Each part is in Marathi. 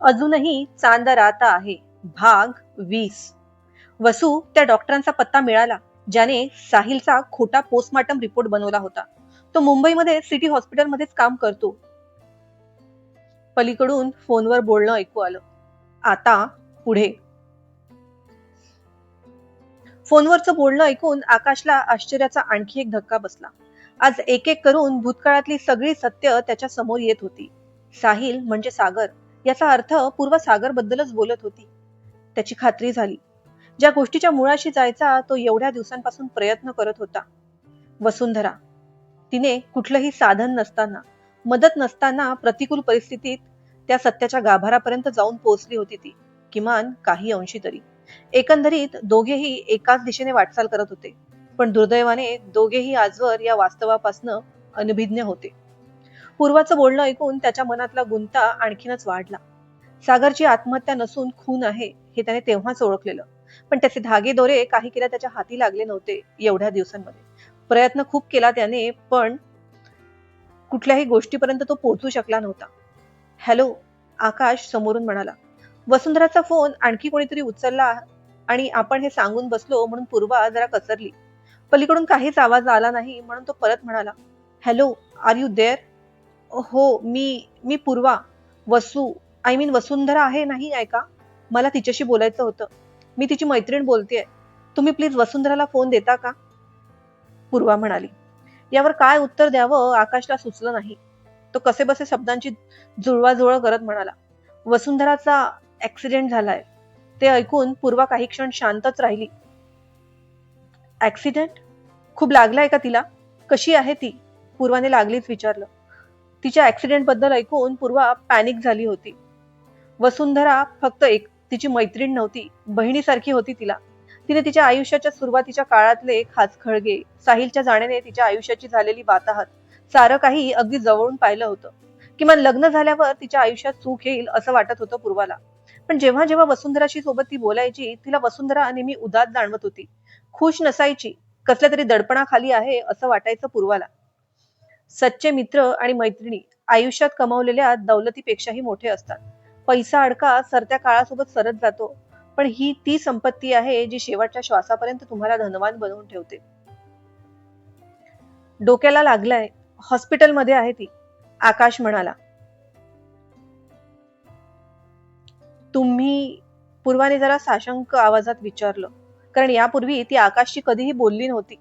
अजूनही चांद राता आहे. भाग वीस. वसू त्या डॉक्टरांचा पत्ता मिळाला ज्याने साहिलचा खोटा पोस्टमार्टम रिपोर्ट बनवला होता. तो मुंबईमध्ये सिटी हॉस्पिटलमध्येच काम करतो. पलीकडून फोनवर बोलणं ऐकू आलं. आता पुढे. फोनवरचं बोलणं ऐकून आकाशला आश्चर्याचा आणखी एक धक्का बसला. आज एक एक करून भूतकाळातली सगळी सत्य त्याच्यासमोर येत होती. साहिल म्हणजे सागर. याचा अर्थ पूर्व सागर बद्दलच बोलत होती. त्याची खात्री झाली. ज्या गोष्टीच्या मुळाशी जायचा तो एवढ्या दिवसांपासून प्रयत्न करत होता. वसुंधरा तिने कुठलंही साधन नसताना मदत नसताना प्रतिकूल परिस्थितीत त्या सत्याच्या गाभारापर्यंत जाऊन पोहोचली होती ती किमान काही अंशी तरी. एकंदरीत दोघेही एकाच दिशेने वाटचाल करत होते पण दुर्दैवाने दोघेही आजवर या वास्तवापासनं अनभिज्ञ होते. पूर्वाचं बोलणं ऐकून त्याच्या मनातला गुंता आणखीनच वाढला. सागरची आत्महत्या नसून खून आहे हे त्याने तेव्हाच ओळखलेलं. पण त्याचे धागे दोरे काही केल्या त्याच्या हाती लागले नव्हते एवढ्या दिवसांमध्ये. प्रयत्न खूप केला त्याने पण कुठल्याही गोष्टीपर्यंत तो पोहोचू शकला नव्हता. हॅलो आकाश समोरून म्हणाला. वसुंधराचा फोन आणखी कोणीतरी उचलला आणि आपण हे सांगून बसलो म्हणून पूर्वा जरा कचरली पलीकडून काहीच आवाज आला नाही म्हणून तो परत म्हणाला. Hello are you there? हो मी मी पूर्वा वसू आय मीन वसुंधरा आहे नाही ऐका मला तिच्याशी बोलायचं होतं. मी तिची मैत्रीण बोलतेय. तुम्ही प्लीज वसुंधराला फोन देता का? पूर्वा म्हणाली. यावर काय उत्तर द्यावं? आकाशला सुचलं नाही. तो कसे बसे शब्दांची जुळवाजुळव करत म्हणाला. वसुंधराचा ऍक्सिडेंट झालाय. ते ऐकून पूर्वा काही क्षण शांतच राहिली. ऍक्सिडेंट खूप लागलाय का तिला? कशी आहे ती? पूर्वाने लागलीच विचारलं. तिच्या ऍक्सिडेंटबद्दल ऐकून पूर्वा पॅनिक झाली होती. वसुंधरा फक्त एक तिची मैत्रीण नव्हती बहिणीसारखी होती तिला. तिने तिच्या आयुष्याच्या सुरुवातीच्या काळातले खास खळगे साहिलच्या जाण्याने तिच्या आयुष्याची झालेली वाताहत सारं काही अगदी जवळून पाहिलं होतं. किमान लग्न झाल्यावर तिच्या आयुष्यात सुख येईल असं वाटत होतं पूर्वाला. पण जेव्हा जेव्हा वसुंधराशी सोबत ती बोलायची तिला वसुंधरा नेहमी उदास जाणवत होती. खुश नसायची कसल्या तरी दडपणाखाली आहे असं वाटायचं पूर्वाला. सच्चे मित्र आणि मैत्रिणी आयुष्यात कमावलेल्या दौलतीपेक्षाही मोठे असतात. पैसा अडका सरत्या काळासोबत सरत जातो पण ही ती संपत्ती आहे जी शेवटच्या श्वासापर्यंत तुम्हाला धनवान बनवून ठेवते. डोक्याला लागलाय हॉस्पिटलमध्ये आहे ती. आकाश म्हणाला तुम्ही पूर्वाने जरा साशंक आवाजात विचारलं कारण यापूर्वी ती आकाशशी कधीही बोलली नव्हती.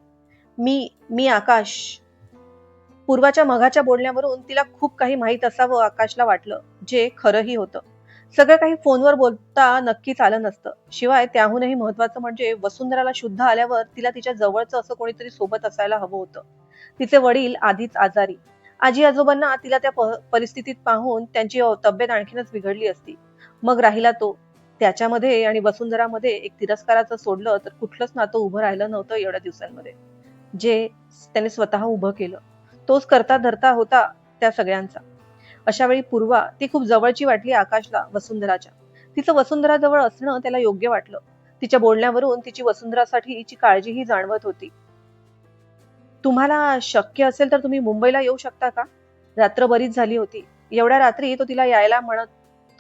मी मी आकाश पूर्वाच्या मघाच्या बोलण्यावरून तिला खूप काही माहीत असावं आकाशला वाटलं जे खरंही होतं. सगळं काही फोनवर बोलता नक्कीच आलं नसतं. शिवाय त्याहूनही महत्वाचं म्हणजे वसुंधराला शुद्ध आल्यावर तिला तिच्या जवळचं असं कोणीतरी सोबत असायला हवं होतं. तिचे वडील आधीच आजारी. आजी आजोबांना तिला त्या परिस्थितीत पाहून त्यांची तब्येत आणखीनच बिघडली असती. मग राहिला तो. त्याच्यामध्ये आणि वसुंधरामध्ये एक तिरस्काराचं सोडलं तर कुठलंच नातं उभं राहिलं नव्हतं एवढ्या दिवसांमध्ये. जे त्याने स्वतः उभं केलं. तोच करता धरता होता त्या सगळ्यांचा. अशा वेळी पूर्वा ती खूप जवळची वाटली आकाशला वसुंधराच्या. तिचं वसुंधराजवळ असणं त्याला योग्य वाटलं. तिच्या बोलण्यावरून तिची वसुंधरासाठीची काळजीही जाणवत होती. तुम्हाला शक्य असेल तर तुम्ही मुंबईला येऊ शकता का? रात्र बरीच झाली होती. एवढ्या रात्री तो तिला यायला म्हणत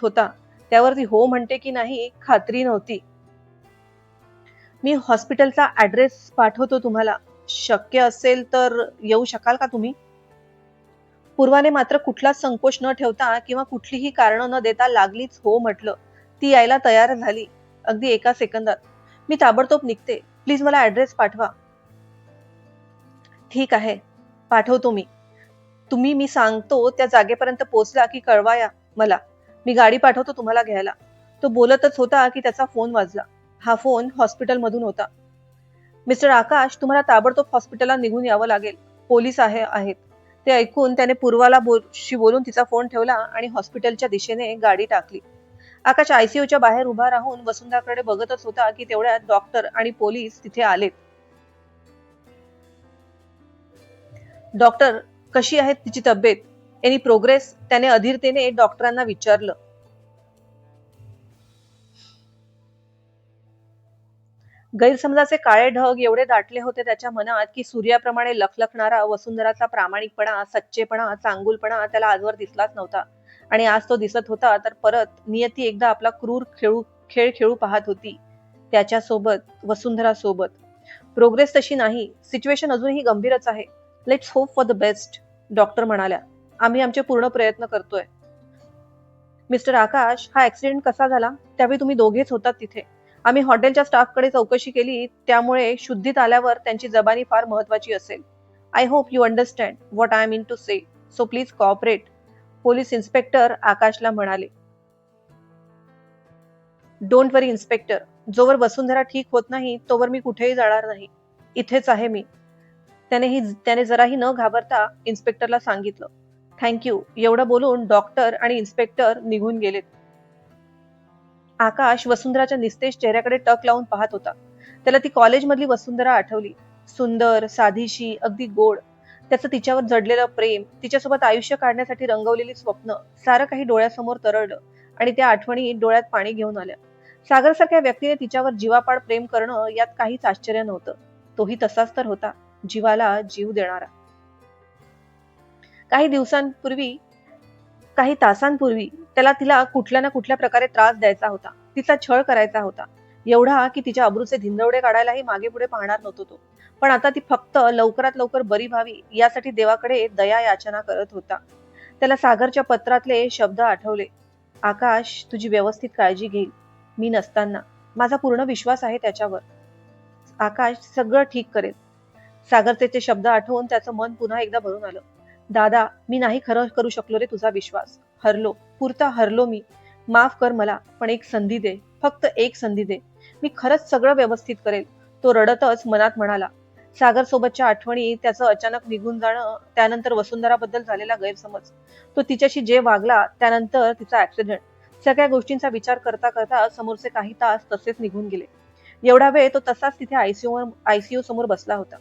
होता. त्यावर ती हो म्हणते की नाही खात्री नव्हती. मी हॉस्पिटलचा ऍड्रेस पाठवतो तुम्हाला. शक्य असेल तर येऊ शकाल का तुम्ही? पूर्वाने मात्र कुठलाच संकोच न ठेवता किंवा कुठलीही कारण न देता लागलीच हो म्हटलं. ती यायला तयार झाली. अगदी एका सेकंदात. मी ताबडतोब निघते. प्लीज मला ऍड्रेस पाठवा. ठीक आहे. पाठवतो मी. तुम्ही मी सांगतो त्या जागेपर्यंत पोहोचला की कळवा या मला. मी गाडी पाठवतो तुम्हाला घ्यायला. तो बोलतच होता की त्याचा फोन वाजला. हा फोन हॉस्पिटलमधून होता. मिस्टर आकाश तुम्हाला ताबडतोब हॉस्पिटलला निघून यावं लागेल. पोलीस आहे आहेत. ते ऐकून त्याने पूर्वाला बोलशी बोलून तिचा फोन ठेवला आणि हॉस्पिटलच्या दिशेने गाडी टाकली. आकाश आयसीयूच्या बाहेर उभा राहून वसुंधराकडे बघतच होता की तेवढ्यात डॉक्टर आणि पोलीस तिथे आलेत. डॉक्टर कशी आहे तिची तब्येत? एनी प्रोग्रेस त्याने अधीरतेने डॉक्टरांना विचारलं. गैरसमजाचे काळे ढग एवढे दाटले होते त्याच्या मनात की सूर्याप्रमाणे लखलखणारा वसुंधराचा प्रामाणिकपणा सच्चेपणा चांगुलपणा त्याला आजवर दिसलाच नव्हता. आणि आज तो दिसत होता तर परत नियती एकदा आपला क्रूर खेळू खेळ खेळू पाहत होती. त्याच्यासोबत वसुंधरा सोबत प्रोग्रेस तशी नाही सिच्युएशन अजूनही गंभीरच आहे. Let's hope for the best doctor म्हणाल्या. आम्ही आमचे पूर्ण प्रयत्न करतोय. मिस्टर आकाश हा ऍक्सिडेंट कसा झाला? त्यावेळी तुम्ही दोघेच होतात तिथे. आम्ही हॉटेलच्या स्टाफकडे चौकशी केली त्यामुळे शुद्धीत आल्यावर त्यांची जबानी फार महत्वाची असेल. I hope you understand what I am in to say so please cooperate police inspector आकाशला म्हणाले. Don't worry inspector. जोवर वसुंधरा ठीक होत नाही तोवर मी कुठेही जाणार नाही. इथेच आहे मी. त्याने ही त्याने जराही न घाबरता इन्स्पेक्टरला सांगितलं. थँक्यू एवढं बोलून डॉक्टर आणि इन्स्पेक्टर निघून गेलेत. आकाश वसुंधराच्या निस्तेज चेहऱ्याकडे टक लावून पाहत होता. त्याला ती कॉलेजमधली वसुंधरा आठवली. सुंदर साधीशी अगदी गोड. त्याचं तिच्यावर जडलेलं प्रेम तिच्यासोबत आयुष्य काढण्यासाठी रंगवलेली स्वप्न सारं काही डोळ्यासमोर तरळलं आणि त्या आठवणी डोळ्यात पाणी घेऊन आल्या. सागरसारख्या व्यक्तीने तिच्यावर जीवापाड प्रेम करणं यात काहीच आश्चर्य नव्हतं. तोही तसाच तर होता जीवाला जीव देणारा. काही दिवसांपूर्वी काही तासांपूर्वी त्याला तिला कुठल्या ना कुठल्या प्रकारे त्रास द्यायचा होता. तिचा छळ करायचा होता. एवढा की तिच्या अब्रूचे धिंदवडे काढायलाही मागे पुढे पाहणार नव्हतो तो. पण आता ती फक्त लवकरात लवकर बरी व्हावी यासाठी देवाकडे दया याचना करत होता. त्याला सागरच्या पत्रातले शब्द आठवले. आकाश तुझी व्यवस्थित काळजी घेईल. मी नसताना. माझा पूर्ण विश्वास आहे त्याच्यावर. आकाश सगळं ठीक करेल. सागरचे ते शब्द आठवून त्याचं मन पुन्हा एकदा भरून आलं. दादा मी नाही खरं करू शकलो रे तुझा विश्वास. हरलो. पुरता हरलो मी. माफ कर मला पण एक संधी दे. फक्त एक संधी दे. मी खरंच सगळं व्यवस्थित करेल. तो रडतच मनात म्हणाला. सागर सोबतच्या आठवणी त्याचं अचानक निघून जाणं त्यानंतर वसुंधराबद्दल झालेला गैरसमज. तो तिच्याशी जे वागला त्यानंतर तिचा ऍक्सिडेंट सगळ्या गोष्टींचा विचार करता करता समोरचे काही तास तसेच निघून गेले. एवढा वेळ तो तसाच तिथे आयसीयू आयसीयू समोर बसला होता.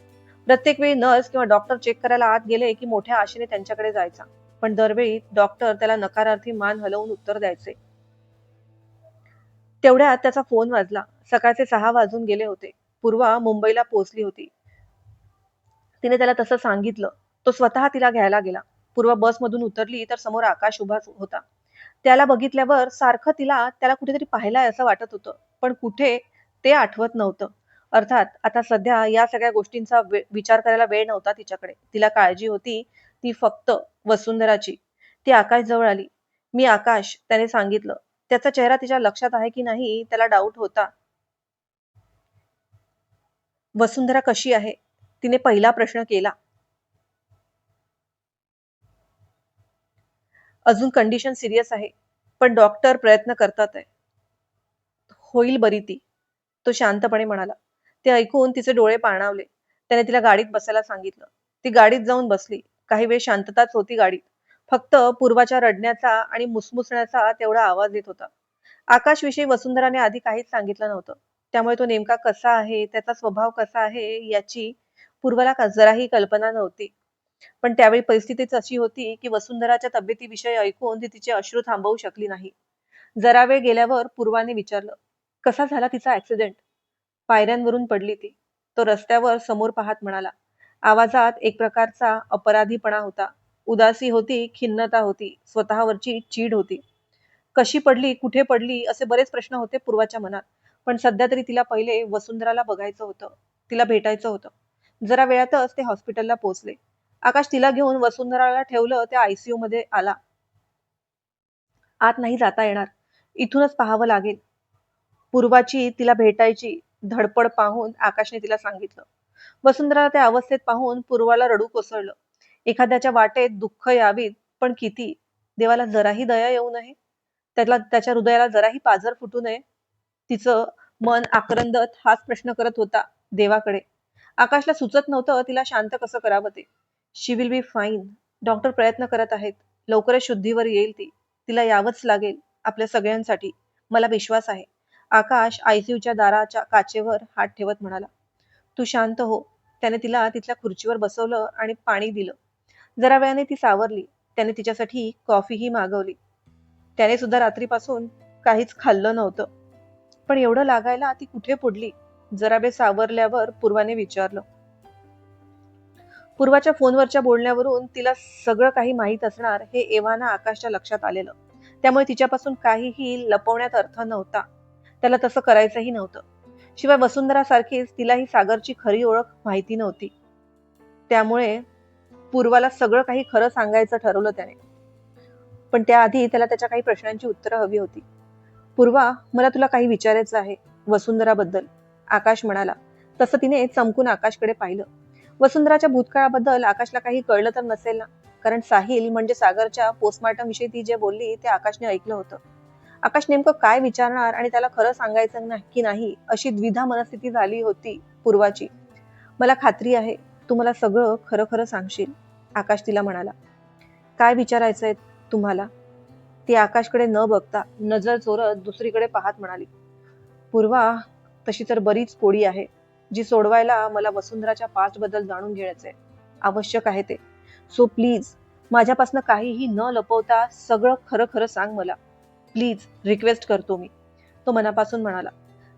प्रत्येक वेळी नर्स किंवा डॉक्टर चेक करायला आत गेले की मोठ्या आशेने त्यांच्याकडे जायचा. पण दरवेळी डॉक्टर त्याला नकारार्थी मान हलवून उत्तर द्यायचे. तेवढ्यात त्याचा फोन वाजला. सकाळचे सहा वाजून गेले होते. पूर्वा मुंबईला पोहोचली होती. तिने त्याला तसं सांगितलं. तो स्वतः तिला घ्यायला गेला. पूर्वा बसमधून उतरली तर समोर आकाश उभा होता. त्याला बघितल्यावर सारखं तिला त्याला कुठेतरी पाहिलाय असं वाटत होतं. पण कुठे ते आठवत नव्हतं. अर्थात आता सध्या या सगळ्या गोष्टींचा विचार करायला वेळ नव्हता तिच्याकडे. तिला काळजी होती ती फक्त वसुंधराची. ती आकाश जवळ आली. मी आकाश त्याने सांगितलं. त्याचा चेहरा तिच्या लक्षात आहे की नाही त्याला डाऊट होता. वसुंधरा कशी आहे? तिने पहिला प्रश्न केला. अजून कंडिशन सिरियस आहे पण डॉक्टर प्रयत्न करतात आहे. होईल बरी ती तो शांतपणे म्हणाला. ते ऐकून तिचे डोळे पाणावले. त्याने तिला गाडीत बसायला सांगितलं. ती गाडीत जाऊन बसली. काही वेळ शांतताच होती गाडीत. फक्त पूर्वाच्या रडण्याचा आणि मुसमुसण्याचा तेवढा आवाज येत होता. आकाशविषयी वसुंधराने आधी काहीच सांगितलं नव्हतं. त्यामुळे तो नेमका कसा आहे त्याचा स्वभाव कसा आहे याची पूर्वाला जराही कल्पना नव्हती. पण त्यावेळी परिस्थितीच अशी होती की वसुंधराच्या तब्येतीविषयी ऐकून ती तिचे अश्रू थांबवू शकली नाही. जरा वेळ गेल्यावर पूर्वाने विचारलं कसा झाला तिचा ऍक्सिडेंट पायऱ्यांवरून पडली ती. तो रस्त्यावर समोर पाहत म्हणाला आवाजात एक प्रकारचा अपराधीपणा होता. उदासी होती खिन्नता होती स्वतःवरची चीड होती. कशी पडली कुठे पडली असे बरेच प्रश्न होते पूर्वाच्या मनात. पण सध्या तरी तिला पहिले वसुंधराला बघायचं होतं. तिला भेटायचं होतं. जरा वेळातच ते हॉस्पिटलला पोहोचले. आकाश तिला घेऊन वसुंधराला ठेवलं त्या आयसीयू मध्ये आला. आत नाही जाता येणार. इथूनच पाहावं लागेल. पूर्वाची तिला भेटायची धडपड पाहून आकाशने तिला सांगितलं. वसुंधरा त्या अवस्थेत पाहून पूर्वाला रडू कोसळलं. एखाद्याच्या वाटेत दुःख यावीत पण किती? देवाला जराही दया येऊ नये? त्याला त्याच्या हृदयाला जराही पाझर फुटू नये? तिचं मन आक्रंदत हाच प्रश्न करत होता देवाकडे. आकाशला सुचत नव्हतं तिला शांत कसं करावं ते. She will be fine doctor प्रयत्न करत आहेत. लवकरच शुद्धीवर येईल ती. तिला यावंच लागेल आपल्या सगळ्यांसाठी. मला विश्वास आहे. आकाश आयसीयूच्या दाराच्या काचेवर हात ठेवत म्हणाला तू शांत हो. त्याने तिला तिथल्या खुर्चीवर बसवलं आणि पाणी दिलं. जरा वेळाने ती सावरली. त्याने तिच्यासाठी कॉफीही मागवली. त्याने सुद्धा रात्रीपासून काहीच खाल्लं नव्हतं. पण एवढं लागायला ती कुठे पुढली? जरा वेळ सावरल्यावर पूर्वाने विचारलं. पूर्वाच्या फोनवरच्या बोलण्यावरून तिला सगळं काही माहीत असणार हे एव्हाना आकाशच्या लक्षात आलेलं. त्यामुळे तिच्यापासून काहीही लपवण्यात अर्थ नव्हता. त्याला तसं करायचंही नव्हतं. शिवाय वसुंधरा सारखीच तिलाही सागरची खरी ओळख माहिती नव्हती. त्यामुळे पूर्वाला सगळं काही खरं सांगायचं ठरवलं त्याने. पण त्याआधी त्याला त्याच्या काही प्रश्नांची उत्तरं हवी होती. पूर्वा मला तुला काही विचारायचं आहे वसुंधराबद्दल. आकाश म्हणाला तसं तिने चमकून आकाशकडे पाहिलं. वसुंधराच्या भूतकाळाबद्दल आकाशला काही कळलं तर नसेल ना? कारण साहिल म्हणजे सागरच्या पोस्टमार्टम विषयी ती जे बोलली ते आकाशने ऐकलं होतं. आकाश नेमकं काय विचारणार आणि त्याला खरं सांगायचं ना- की नाही अशी द्विधा मनस्थिती झाली होती पूर्वाची. मला खात्री आहे तू मला सगळं खरं खरं सांगशील आकाश तिला म्हणाला. काय विचारायचंय तुम्हाला? ती आकाशकडे न बघता नजर चोरत दुसरीकडे पाहत म्हणाली. पूर्वा तशी तर बरीच कोडी आहे जी सोडवायला मला वसुंधराच्या पास्टबद्दल जाणून घ्यायचंय आवश्यक आहे ते. सो प्लीज माझ्यापासून काहीही न लपवता सगळं खरं खरं सांग मला. प्लीज रिक्वेस्ट करतो मी. तो मनापासून म्हणाला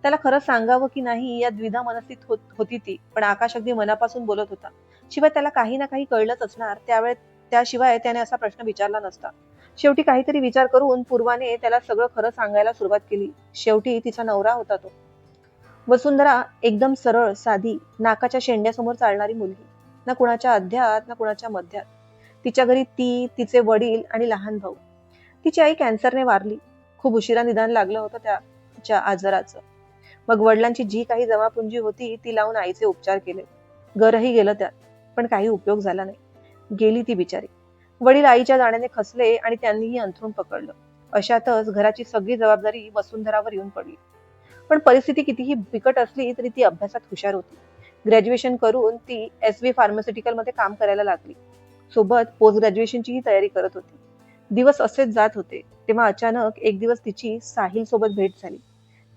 त्याला खरं सांगावं की नाही या द्विधा मनस्थित होत होती ती पण आकाश अगदी मनापासून बोलत होता. शिवाय त्याला काही ना काही कळलंच असणार त्यावेळे त्याशिवाय त्याने असा प्रश्न विचारला नसता. शेवटी काहीतरी विचार करून पूर्वाने त्याला सगळं खरं सांगायला सुरुवात केली. शेवटी तिचा नवरा होता तो. वसुंधरा एकदम सरळ साधी नाकाच्या शेंड्यासमोर चालणारी मुलगी. ना कुणाच्या अध्यात ना कुणाच्या मध्यात. तिच्या घरी ती तिचे वडील आणि लहान भाऊ. तिची आई कॅन्सरने वारली. खूप उशिरा निदान लागलं होतं त्याच्या आजाराचं. मग वडिलांची जी काही जमापुंजी होती ती लावून आईचे उपचार केले. घरही गेलं त्यात पण काही उपयोग झाला नाही. गेली ती बिचारी. वडील आईच्या जाण्याने खसले आणि त्यांनीही अंथरून पकडलं. अशातच घराची सगळी जबाबदारी वसुंधरावर येऊन पडली. पण परिस्थिती कितीही बिकट असली तरी ती अभ्यासात हुशार होती. ग्रॅज्युएशन करून ती एस व्ही फार्मास्युटिकलमध्ये काम करायला लागली. सोबत पोस्ट ग्रॅज्युएशनचीही तयारी करत होती. दिवस असेच जात होते तेव्हा अचानक एक दिवस तिची साहिल सोबत भेट झाली.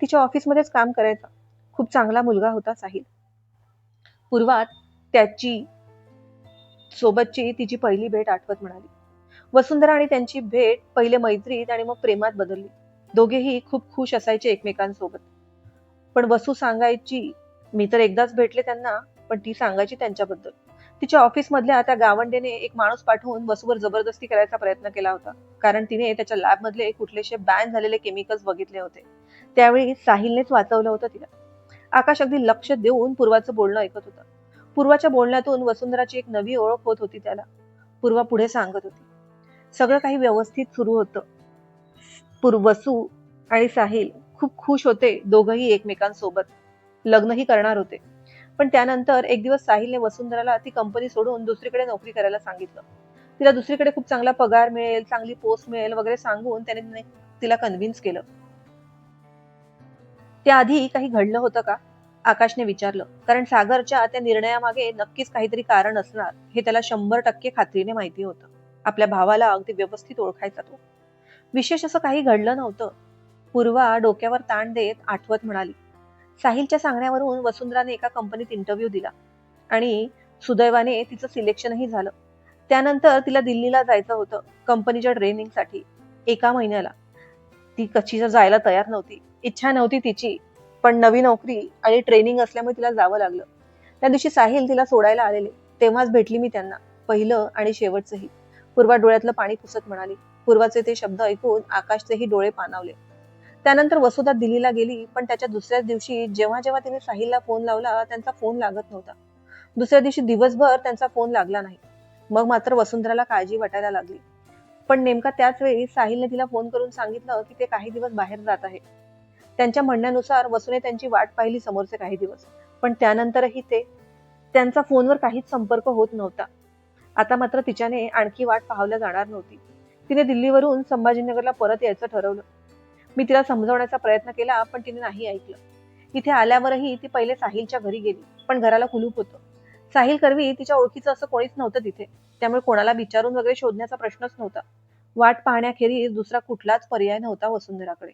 तिच्या ऑफिसमध्येच काम करायचा. खूप चांगला मुलगा होता साहिल. पूर्वात त्याची सोबतची तिची पहिली भेट आठवत म्हणाली. वसुंधरा आणि त्यांची भेट पहिले मैत्रीत आणि मग प्रेमात बदलली. दोघेही खूप खुश असायचे एकमेकांसोबत. पण वसू सांगायची मी तर एकदाच भेटले त्यांना पण ती सांगायची त्यांच्याबद्दल. तिच्या ऑफिस मधल्या त्या गावंडेने एक माणूस पाठवून वसूवर जबरदस्ती करायचा प्रयत्न केला होता. कारण तिने त्याच्या लॅब कुठलेसे कुठलेशे बॅन झालेले केमिकल्स बघितले होते. त्यावेळी साहिलनेच वाचवलं होतं तिला. आकाश अगदी लक्ष देऊन पूर्वाचं बोलणं ऐकत होता. पूर्वाच्या बोलण्यातून वसुंधराची एक नवी ओळख होत होती त्याला. पूर्वा पुढे सांगत होती. सगळं काही व्यवस्थित सुरू होतं. पूर्वसू आणि साहिल खूप खुश होते दोघंही एकमेकांसोबत. लग्नही करणार होते. पण त्यानंतर एक दिवस साहिलने वसुंधराला ती कंपनी सोडून दुसरीकडे नोकरी करायला सांगितलं. तिला दुसरीकडे खूप चांगला पगार मिळेल चांगली पोस्ट मिळेल वगैरे सांगून त्याने तिला कन्व्हिन्स केलं. त्याआधी काही घडलं होतं का? आकाशने विचारलं. कारण सागरच्या त्या निर्णयामागे नक्कीच काहीतरी कारण असणार हे त्याला शंभर टक्के खात्रीने माहिती होतं. आपल्या भावाला अगदी व्यवस्थित ओळखायचा तो. विशेष असं काही घडलं नव्हतं. पूर्वा डोक्यावर ताण देत आठवत म्हणाली साहिलच्या सांगण्यावरून वसुंधराने एका कंपनीत इंटरव्ह्यू दिला. आणि सुदैवाने तिचं सिलेक्शनही झालं. त्यानंतर तिला दिल्लीला जायचं होतं कंपनीच्या ट्रेनिंगसाठी एका महिन्याला. ती कच्ची जायला तयार नव्हती इच्छा नव्हती तिची पण नवी नोकरी आणि ट्रेनिंग असल्यामुळे तिला जावं लागलं. त्या दिवशी साहिल तिला सोडायला आलेले तेव्हाच भेटली मी त्यांना पहिलं आणि शेवटचंही. पूर्वा डोळ्यातलं पाणी पुसत म्हणाली. पूर्वाचे ते शब्द ऐकून आकाशचेही डोळे पाणावले. त्यानंतर वसुधा दिल्लीला गेली पण त्याच्या दुसऱ्याच दिवशी जेव्हा जेव्हा तिने साहिलला फोन लावला त्यांचा फोन लागत नव्हता. दुसऱ्या दिवशी दिवसभर त्यांचा फोन लागला नाही. मग मात्र वसुंधराला काळजी वाटायला लागली. पण नेमका त्याच वेळी साहिलने तिला फोन करून सांगितलं की ते काही दिवस बाहेर जात आहे. त्यांच्या म्हणण्यानुसार वसुने त्यांची वाट पाहिली समोरचे काही दिवस. पण त्यानंतरही ते त्यांचा फोनवर काहीच संपर्क होत नव्हता. आता मात्र तिच्याने आणखी वाट पाहावल्या जाणार नव्हती. तिने दिल्लीवरून संभाजीनगरला परत यायचं ठरवलं. मी तिला समजवण्याचा प्रयत्न केला पण तिने नाही ऐकलं. इथे आल्यावरही ती पहिले साहिलच्या घरी गेली पण घराला कुलूप होतं. साहिल करवी तिच्या ओळखीचं असं कोणीच नव्हतं तिथे त्यामुळे कोणाला विचारून वगैरे शोधण्याचा प्रश्नच नव्हता. वाट पाहण्याखेरीज दुसरा कुठलाच पर्याय नव्हता वसुंधराकडे.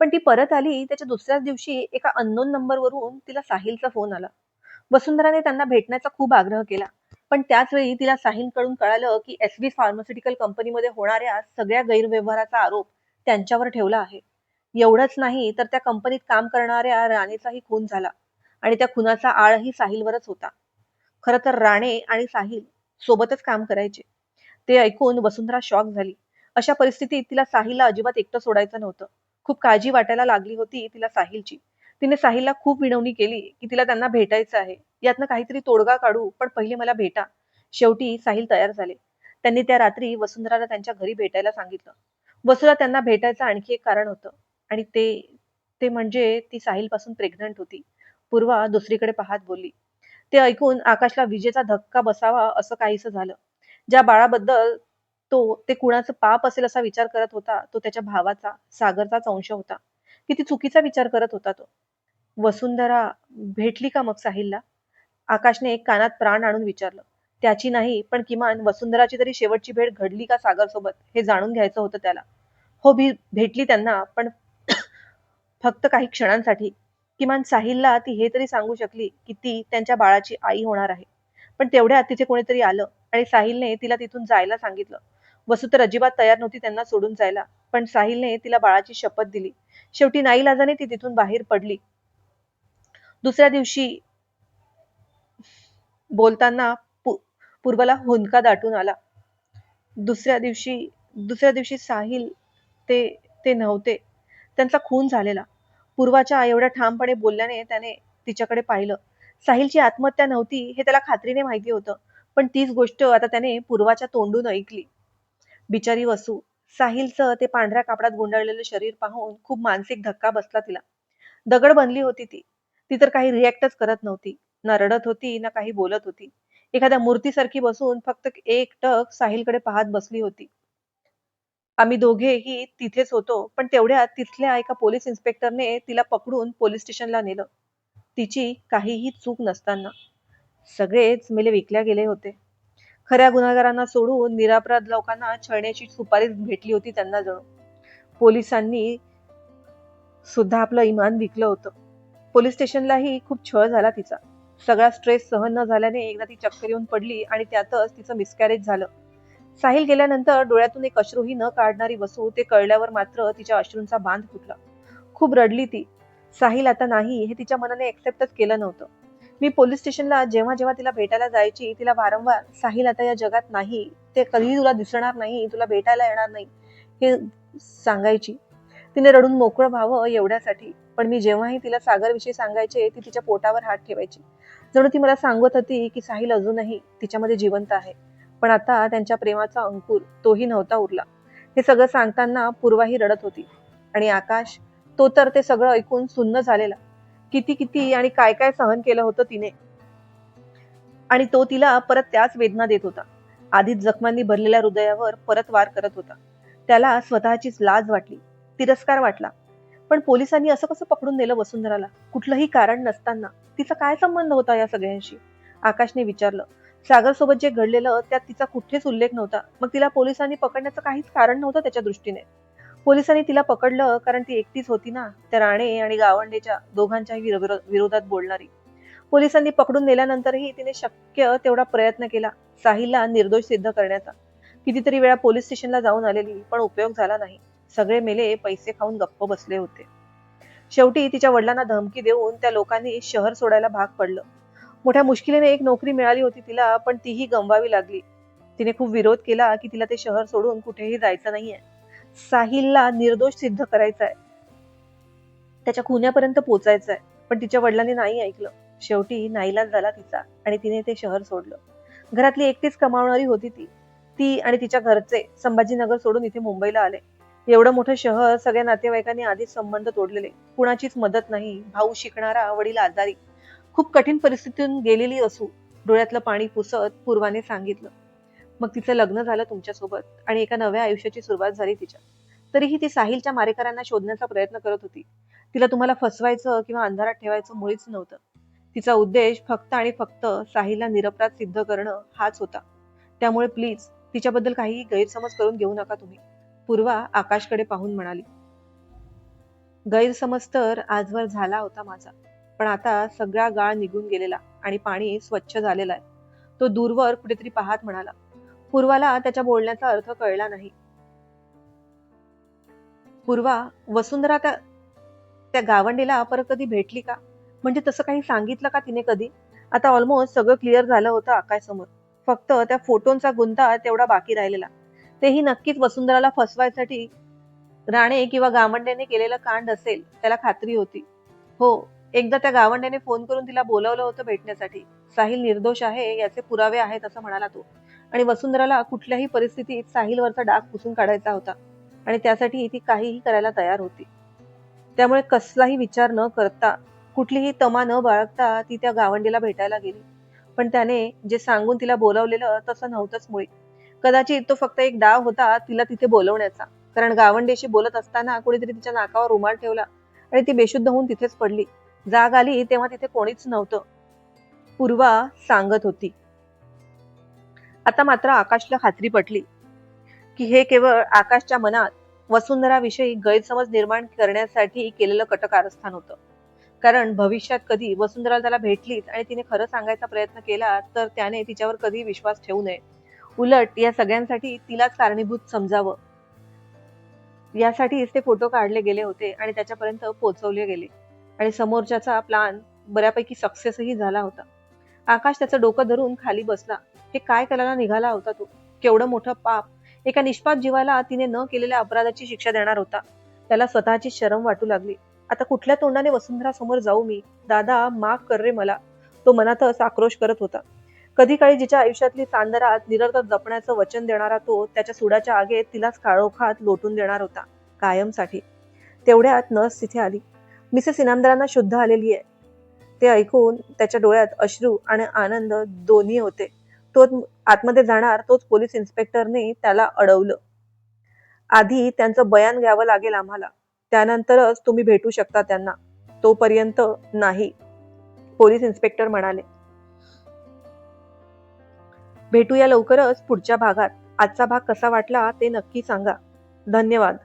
पण ती परत आली त्याच्या दुसऱ्याच दिवशी एका अननोन नंबरवरून तिला साहिलचा फोन आला. वसुंधराने त्यांना भेटण्याचा खूप आग्रह केला. पण त्याच वेळी तिला साहिलकडून कळालं की एस बी फार्मास्युटिकल कंपनीमध्ये होणाऱ्या सगळ्या गैरव्यवहाराचा आरोप त्यांच्यावर ठेवला आहे. एवढंच नाही तर त्या कंपनीत काम करणाऱ्या राणेचाही खून झाला आणि त्या खुनाचा आळही साहिलवरच होता. खरं तर राणे आणि साहिल सोबतच काम करायचे. ते ऐकून वसुंधरा शॉक झाली. अशा परिस्थितीत तिला साहिलला अजिबात एकटं सोडायचं नव्हतं. खूप काळजी वाटायला लागली होती तिला साहिलची. तिने साहिलला खूप विनवणी केली की तिला त्यांना भेटायचं आहे. यातनं काहीतरी तोडगा काढू पण पहिले मला भेटा. शेवटी साहिल तयार झाले. त्यांनी त्या रात्री वसुंधराला त्यांच्या घरी भेटायला सांगितलं. वसुला त्यांना भेटायचं आणखी एक कारण होतं. आणि ते ते म्हणजे ती साहिलपासून प्रेग्नंट होती. पूर्वा दुसरीकडे पाहत बोलली. ते ऐकून आकाशला विजेचा धक्का बसावा असं काहीसं झालं. ज्या बाळाबद्दल तो ते कुणाचं पाप असेल असा विचार करत होता तो त्याच्या भावाचा सागरचाच अंश होता. किती चुकीचा विचार करत होता तो. वसुंधरा भेटली का मग साहिलला? आकाशने एक कानात प्राण आणून विचारलं. त्याची नाही पण किमान वसुंधराची तरी शेवटची भेट घडली का सागर सोबत हे जाणून घ्यायचं होतं त्याला. हो भी भेटली त्यांना पण फक्त काही क्षणांसाठी. किमान साहिलला ती हे तरी सांगू शकली की ती त्यांच्या बाळाची आई होणार आहे. पण तेवढ्यात तिथे कोणीतरी आलं आणि साहिलने तिला तिथून जायला सांगितलं. वसू तर अजिबात तयार नव्हती त्यांना सोडून जायला पण साहिलने तिला बाळाची शपथ दिली. शेवटी नाईलाजाने ती तिथून बाहेर पडली. दुसऱ्या दिवशी बोलताना पु- पूर्वाला हुंदका दाटून आला. दुसऱ्या दिवशी दुसऱ्या दिवशी साहिल ते ते नव्हते. त्यांचा खून झालेला. पूर्वाच्या एवढ्या ठामपणे बोलल्याने त्याने तिच्याकडे पाहिलं. साहिलची आत्महत्या नव्हती हे त्याला खात्रीने माहिती होतं पण तीच गोष्ट आता त्याने पूर्वाच्या तोंडून ऐकली. बिचारी वसू साहिलचं ते पांढऱ्या कापडात गुंडाळलेलं शरीर पाहून खूप मानसिक धक्का बसला तिला. दगड बनली होती ती. ती तर काही रिॲक्टच करत नव्हती. ना रडत होती ना काही बोलत होती. एखाद्या मूर्तीसारखी बसून फक्त एक टक साहिलकडे पाहत बसली होती. आम्ही दोघेही तिथेच होतो पण तेवढ्यात तिथल्या एका पोलीस इन्स्पेक्टरने तिला पकडून पोलीस स्टेशनला नेलं. तिची काहीही चूक नसताना. सगळेच मेले विकल्या गेले होते. खऱ्या गुन्हेगारांना सोडून निरापराध लोकांना छळण्याची सुपारी भेटली होती त्यांना जणू. पोलिसांनी सुद्धा आपलं इमान विकलं होतं. पोलीस स्टेशनलाही खूप छळ झाला तिचा. सगळा स्ट्रेस सहन न झाल्याने एकदा ती चक्कर येऊन पडली आणि त्यातच तिचं मिसकॅरेज झालं. साहिल गेल्यानंतर डोळ्यातून एक अश्रूही न काढणारी वसू ते कळल्यावर मात्र तिच्या अश्रूंचा बांध फुटला. खूप रडली ती. साहिल आता नाही हे तिच्या मनाने एक्सेप्टच केलं नव्हतं. मी पोलीस स्टेशनला जेव्हा जेव्हा तिला भेटायला जायची तिला वारंवार साहिल आता या जगात नाही. ते कधीही तुला दिसणार नाही. तुला भेटायला येणार नाही. हे सांगायची. तिने रडून मोकळं व्हावं एवढ्यासाठी. पण मी जेव्हाही तिला सागरविषयी सांगायचे ती तिच्या पोटावर हात ठेवायची. जणू ती मला सांगत होती की साहिल अजूनही तिच्यामध्ये जिवंत आहे. पण आता त्यांच्या प्रेमाचा अंकुर तोही नव्हता उरला. हे सगळं सांगताना पूर्वाही रडत होती. आणि आकाश तो तर ते सगळं ऐकून सुन्न झालेला. किती किती आणि काय काय सहन केलं होतं तिने. आणि तो तिला परत त्याच वेदना देत होता. आधीच जखमांनी भरलेल्या हृदयावर परत वार करत होता. त्याला स्वतःचीच लाज वाटली. तिरस्कार वाटला. पण पोलिसांनी असं कसं पकडून नेलं वसुंधराला? कुठलंही कारण नसताना. तिचा काय संबंध होता या सगळ्यांशी? आकाशने विचारलं. सागर सोबत जे घडलेलं त्यात तिचा कुठेच उल्लेख नव्हता. मग तिला पोलिसांनी पकडण्याचं काहीच कारण नव्हतं त्याच्या दृष्टीने. पोलिसांनी तिला पकडलं कारण ती एकटीच होती ना त्या राणे आणि गावंडेच्या दोघांच्याही विरोधात बोलणारी. पोलिसांनी पकडून नेल्यानंतरही तिने शक्य तेवढा प्रयत्न केला साहिलला निर्दोष सिद्ध करण्याचा. कितीतरी वेळा पोलीस स्टेशनला जाऊन आलेली पण उपयोग झाला नाही. सगळे मेले पैसे खाऊन गप्प बसले होते. शेवटी तिच्या वडिलांना धमकी देऊन त्या लोकांनी शहर सोडायला भाग पडलं. मोठ्या मुश्किलीने एक नोकरी मिळाली होती तिला पण तीही गमवावी लागली. तिने खूप विरोध केला की तिला ते शहर सोडून कुठेही जायचं नाहीये. साहिलला निर्दोष सिद्ध करायचा आहे त्याच्या खुन्यापर्यंत पोचायचं आहे पण तिच्या वडिलांनी नाही ऐकलं. शेवटी नाईलाज झाला तिचा आणि तिने ते शहर सोडलं. घरातली एकटीच कमावणारी होती ती. ती आणि तिच्या घरचे संभाजीनगर सोडून इथे मुंबईला आले. एवढं मोठं शहर सगळ्या नातेवाईकांनी आधीच संबंध तोडलेले. कुणाचीच मदत नाही भाऊ शिकणारा वडील आजारी. खूप कठीण परिस्थितीतून गेलेली असू डोळ्यातलं पाणी पुसत पूर्वाने सांगितलं. मग तिचं लग्न झालं तुमच्यासोबत आणि एका नव्या आयुष्याची सुरुवात झाली तिच्या. तरीही ती साहिलच्या मारेकरांना शोधण्याचा प्रयत्न करत होती. तिला तुम्हाला फसवायचं किंवा अंधारात ठेवायचं मुळीच नव्हतं. तिचा उद्देश फक्त आणि फक्त साहिलला निरपराध सिद्ध करणं हाच होता. त्यामुळे प्लीज तिच्याबद्दल काही गैरसमज करून घेऊ नका तुम्ही. पूर्वा आकाशकडे पाहून म्हणाली गैरसमज तर आजवर झाला होता माझा पण आता सगळा गाळ निघून गेलेला आणि पाणी स्वच्छ झालेलं आहे. तो दूरवर कुठेतरी पाहत म्हणाला पूर्वाला त्याच्या बोलण्याचा अर्थ कळला नाही. पूर्वा वसुंधरा त्या त्या गावंडीला परत कधी भेटली का? म्हणजे तसं काही सांगितलं का तिने कधी? आता ऑलमोस्ट सगळं क्लिअर झालं होतं आकाशसमोर. फक्त त्या फोटोंचा गुंता तेवढा बाकी राहिलेला. तेही नक्कीच वसुंधराला फसवायसाठी राणे किंवा गावंड्याने केलेलं कांड असेल त्याला खात्री होती. हो एकदा त्या गावंड्याने फोन करून तिला बोलावलं होतं भेटण्यासाठी. साहिल निर्दोष आहे याचे पुरावे आहेत असं म्हणाला तो. आणि वसुंधराला कुठल्याही परिस्थितीत साहिलवरचा डाग पुसून काढायचा होता आणि त्यासाठी ती काहीही करायला तयार होती. त्यामुळे कसलाही विचार न करता कुठलीही तमा न बाळगता ती त्या गावंडीला भेटायला गेली. पण त्याने जे सांगून तिला बोलावलेलं तसं नव्हतंच मुळी. कदाचित तो फक्त एक डाव होता तिला तिथे बोलवण्याचा. कारण गावंडेशी बोलत असताना कुणीतरी तिच्या नाकावर रुमाल ठेवला आणि ती बेशुद्ध होऊन तिथेच पडली. जाग आली तेव्हा तिथे कोणीच नव्हतं. पूर्वा सांगत होती. आता मात्र आकाशला खात्री पटली की हे केवळ आकाशच्या मनात वसुंधराविषयी गैरसमज निर्माण करण्यासाठी केलेलं कटकारस्थान होतं. कारण भविष्यात कधी वसुंधरा त्याला भेटलीच आणि तिने खरं सांगायचा प्रयत्न केला तर त्याने तिच्यावर कधी विश्वास ठेवू नये. उलट या सगळ्यांसाठी तिलाच कारणीभूत समजावं. यासाठीच ते फोटो काढले गेले होते आणि त्याच्यापर्यंत पोहोचवले गेले. आणि समोरच्याचा प्लान बऱ्यापैकी सक्सेसही झाला होता. आकाश त्याचं डोकं धरून खाली बसला. हे काय करायला निघाला होता तो? केवढं मोठं पाप. एका निष्पाप जीवाला तिने न केलेल्या अपराधाची शिक्षा देणार होता. त्याला स्वतःची शरम वाटू लागली. आता कुठल्या तोंडाने वसुंधरा समोर जाऊ मी? दादा माफ कर रे मला. तो मनातच आक्रोश करत होता. कधी काळी जिच्या आयुष्यातली चांदरात निरर्थक जपण्याचं वचन देणारा तो त्याच्या सुडाच्या आगेत तिलाच काळोखात लोटून देणार होता कायमसाठी. तेवढ्यात नर्स तिथे आली. मिसेस इनामदारांना शुद्ध आलेली आहे. ते ऐकून त्याच्या डोळ्यात अश्रू आणि आनंद दोन्ही होते. तो आतमध्ये जाणार तोच पोलीस इन्स्पेक्टरने त्याला अडवलं. आधी त्यांचं बयान घ्यावं लागेल आम्हाला. त्यानंतरच तुम्ही भेटू शकता त्यांना. तोपर्यंत नाही. पोलीस इन्स्पेक्टर म्हणाले. भेटूया लवकरच पुढच्या भागात. आजचा भाग कसा वाटला ते नक्की सांगा. धन्यवाद.